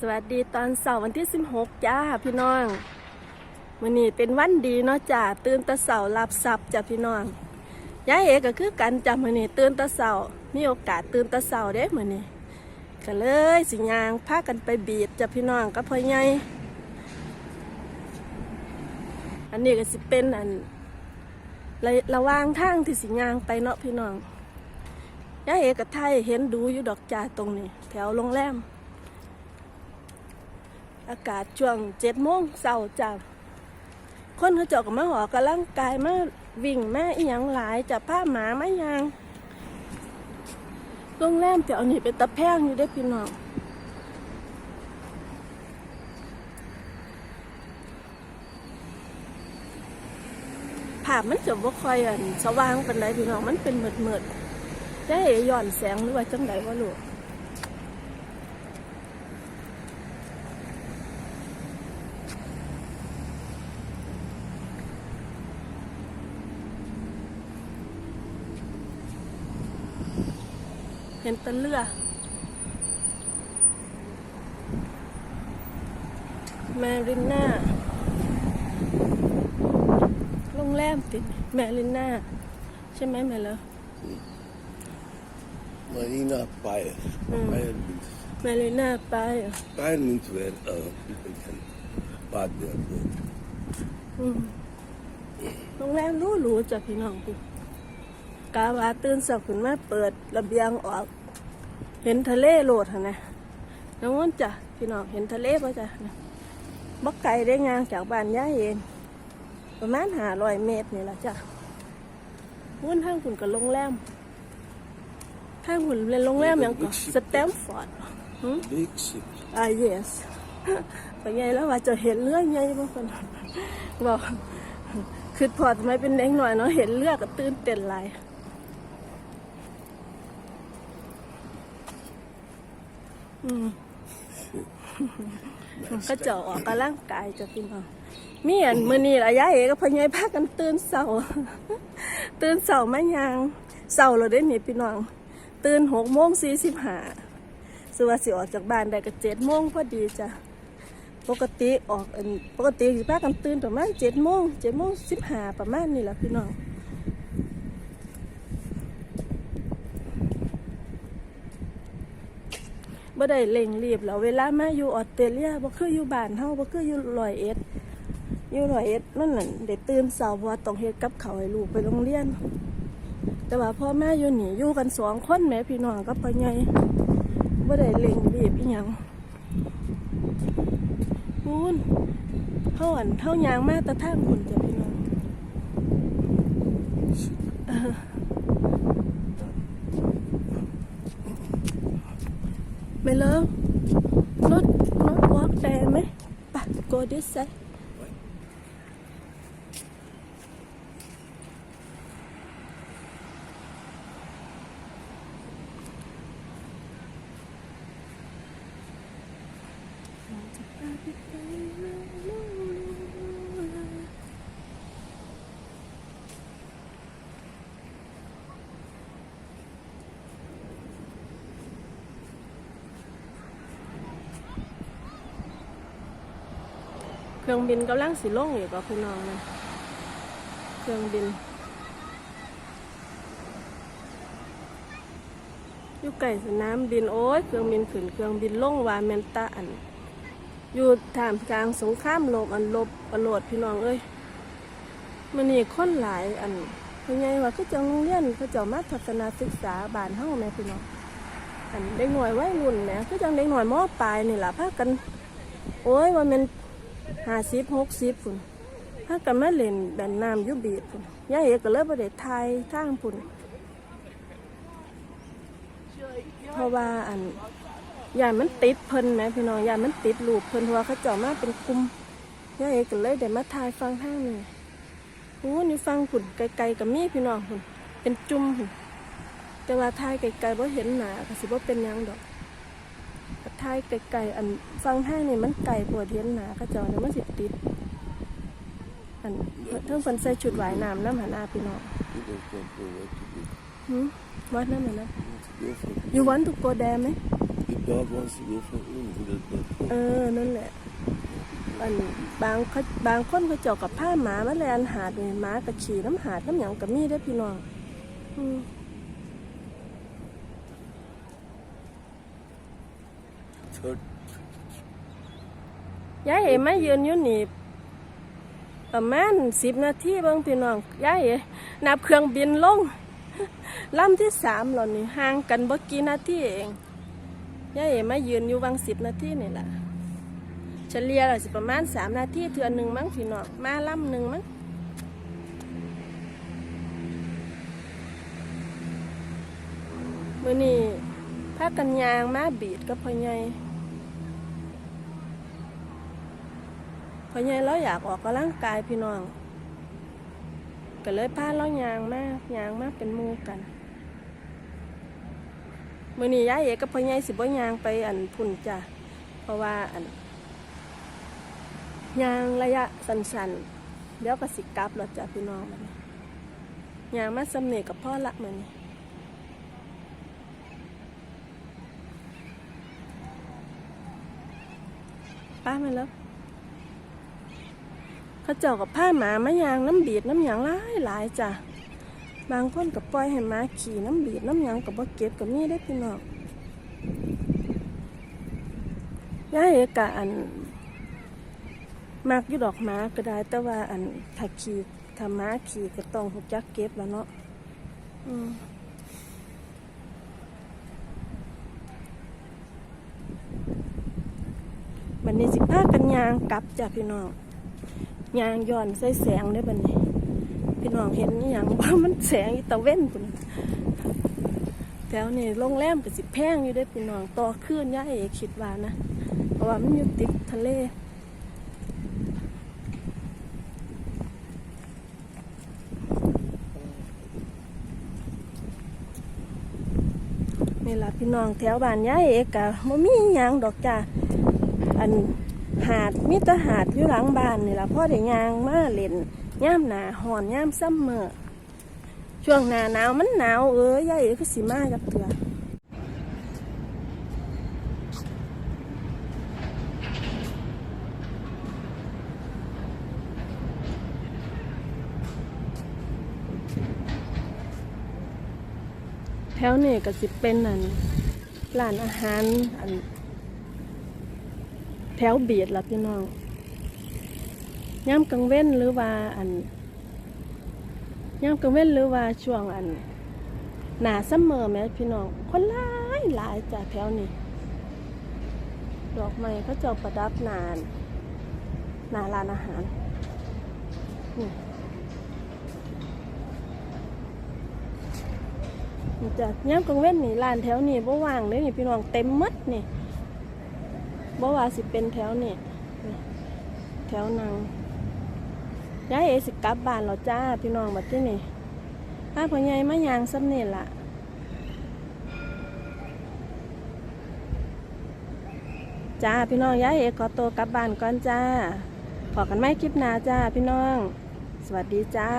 สวัสดีตอนเสาร์วันที่ 16 จ้าพี่น้องวันนี้เป็นวันดีเนาะจ้าตื่นตะเสาร์รับทรัพย์จ้าพี่น้องยายเอกก็คือกันจ้ามื้อนี้ตื่นตะเสาร์มีโอกาสตื่นตะเสาร์เด้มือนี้ก็เลยสิยางพากันไปบีดจ้าพี่น้องกับพ่อใหญ่อันนี้ก็สิเป็นอันระระวางทางที่สิยางไปเนาะพี่น้องยายเอกกับไทยเห็นดูอยู่ดอกจ้าตรงนี้ แถวโรงแรม อากาศช่วงเจ็ดโมงเช้าจ้ะคนเขาเจาะกับมาหอกกำลังกายมาวิ่งมาอีหยังหลายจะผ้าหมาไม่ยางโรงแรมแถวนี้เป็นตะแพงอยู่ได้พี่น้องภาพมันจะบ่ค่อยอันสว่างเปานใดพี่น้องมันเป็นเหมืดเมืดๆได้ย้อนแสงหรือว่าจังไดวะลูก ห็นแตะเรือแมริน่าโรงแรมติดแมริน่าใช่ไหมแม่เลอ Marina Bayer. Bayer means แมริน่าไป Bayer means where uh, people can bath their boat. โรงแรมหรู้หรูๆจ้ะพี่น้องพี่ กาวาตื่นสักขึ้นมาเปิดระเบียงออก เห็นทะเลโลดหั่นนะน้องมันจ้ะพี่น้องเห็นทะเลป่ะจ้ะบักไก่ได้งางจากบ้านย่าเองประมาณหาร้อยเมตรนี่แหละจ้ะวุ่นทางคุณกับโรงแรมทางคุณเป็นโรงแรมอย่างก็สแตมฟอร์ด Big ship. อ่า yes เป็นไงแล้วว่าจะเห็นเรื่องไงบ้างคนบอกคือพอทำไมเป็นเด็กหน่อยเนาะเห็นเลือดก็ตื่นเต้นหลาย ก็เจาะออกกำลังกายจะพี่น้องมีอันมือนี้ระยะเอกกับพญายพากันตื่นเสาตื่นเสาไม่ยังเสาเราได้หนี่พี่น้อง ตื่นหกโมงสี่สิบห้าสว่าสิออกจากบ้านได้ก็เจ็ดโมงพอดีจ้ะปกติออกปกติสิพากันตื่นประมาณเจ็ดโมงเจ็ดโมงสิบห้าประมาณนี้แหละพี่น้อง บ่ได้เร่งรีบแล้วเวลามาอยู่ออสเตรเลียบ่คืออยู่บ้านเฮาบ่คืออยู่ร้อยเอ็ดอยู่ร้อยเอ็ดนั่นน่ะได้ตื่นเช้าเพราะว่าต้องเฮ็ดกับเขาให้ลูกไปโรงเรียน แต่ว่าพ่อแม่อยู่นี่อยู่กันสองคนแม่พี่น้องกับพ่อใหญ่บ่ได้เล่งรีบอีหยังพูนเท่าอันเท่ายางมาแตะทางคุณจะพี่น้อง เออไม่เลิก not not walk there ไหมไป go this side เครื่องบินกำลังสิลงอยู่กับพี่น้องนะเครื่องบินอยู่ใกล้สนามบินโอ้ยเครื่องบินขึ้นเครื่องบินลงวาแมนตาอัน อยู่ท่ามกลางสงครามโลกอันลบอโลดพี่น้องเอ้ยมันนี่คนหลายอันเป็นไงว่าคือจังโรงเรียนเขาเจ้ามาทัศนศึกษาบานเฮาแม่พี่น้องอันเด็กหน่อยไวัยรุ่นแหม่คือจังเด็กหน่อยมอปลายนี่แหละพากัน โอ้ยว่ามัน ห้าสิบหกสิบพุ่นพากันมาเล่นแบนน้ำยุบีดพุ่นยายเอกก็เลยประเด็ไทยทางพุ่นเพราะว่าอันยายมันติดเพิ่นแหมพี่น้องยายมันติดลูกเพิ่นเพราะว่าเขาจาะมาเป็นกลุ่มยายเอกก็เลยได้มาทายฟังทางนี่โอ้นี่ฟังพุ่นไกลๆกับมีพี่น้องพุ่นเป็นจุ่มพุ่นแต่ว่าทายไกลๆบ่เห็นหนาก็สิบ่เป็นยังดอก ทายไก่ๆอันฟังทางนี่มันไก่ปวดเทียนหนาก็จอนี่มันสิติดอันเพิ่งคนใส่ชุดหวายน้ำน้ำหาหนาพี่น้อง People don't know where to go. หืมวัดน้ำหนะ You want to go for you want to go there ไหม You dog wants to go for in. He does not. เออ นั่นแหละอันบางเขาบางคนเขาเจาะกับผ้าหมามาแลนหาดนี่หมากับขี่น้ำหาดน้ำหยังกับมีได้พี่น้อง อืม ยายเอ๋มายืนอยู่นี่ประมาณสิบนาทีเบิ่งพี่น้องยายเอ๋นับเครื่องบินลงลำที่สามหล่นี่ห่างกันบ่กี่นาทีเองยายเอ๋มายืนอยู่วังสิบนาทีนี่แหละเฉลี่ยแล้วสิประมาณสามนาทีเทือหนึ่งมั้งพี่น้องมาลำหนึ่งมั้งมื่อนี้พากันยางมาบีดกับพ่อใหญ่ พอใหญ่เราอยากออกกำลังกายพี่น้องก็เลยพาเรายางมากยางมากเป็นมูกันมื่อนี้ยายเอกกับพ่อใหญ่สิบ่ยางไปอันพุ่นจ้ะเพราะว่าอันยางระยะสั้นๆเดี๋ยวก็สิกลับแล้วจ้ะพี่น้องบันยางมาสำเนกับพ่อละมือนี้ป้ามาแล้ว เขาเจ้ากับผ้าหมามายางน้ำบีดน้ำหยางหลายหลายจ้ะบางคนกับปล่อยให้หมาขี่น้ำบีดน้ำหยางกับบ่เก็บกับมีได้พี่น้องยายเอกะอันมากอยู่ดอกหมาก็ได้แต่ว่าอันถ้าขี่ถ้าหมาขี่ก็ต้องหุจักเก็บแล้วเนาะอืมวันนี้สิพากันยางกลับจ้ะพี่น้อง ยางย้อนใส่แสงได้บัดนี้พี่น้องเห็นอหย่างว่ามันแสงตะเว้นพุ่นแถวนี้โรงแรมก็สิแพงอยู่ได้พี่น้องต่อขึ้นย่าเอกคิดว่านะ เพราะว่ามันอยู่ติดทะเลนี่ล่ะพี่น้องแถวบ้านย่าเอกะมันมีอย่างดอกจ้าอัน หาดมิตรหาดอยู่หลังบ้านนี่ละพ่อได้ยางมาเล่นย่ามหนาหอนย่ามซ้ำเมื่อช่วงหนาหนาวมันหนาวเอ้ยยายเอก็สิมากับเถื่อแถวนี้ก็สิเป็นอันร้านอาหารอัน แถวเบียดล่ะพี่น้องย่ำกลางเว้นหรือว่าอันย่ำกลางเว้นหรือว่าช่วงอันหนาซัมเมอร์แหม่พี่น้อง คนหลายหลายจากแถวนี้ดอกไม้เขาเจ้าประดับหนานหนาร้านอาหารนี่จ้ะย่ำกลางเว้นนี่ร้านแถวนี้บ่ว่างเลยนี่พี่น้องเต็มหมดนี่ บ่ว่าสิเป็นแถวนี่นี่แถวนางยายเอสิกลับบ้านแล้วจ้าพี่น้องบัดที่นี่ถ้าพ่อใหญ่มายางซ้ำนี่ล่ะจ้าพี่น้องยายเอขอตัวกลับบ้านก่อนจ้าขอกันไม่คลิปหน้าจ้าพี่น้อง สวัสดีจ้า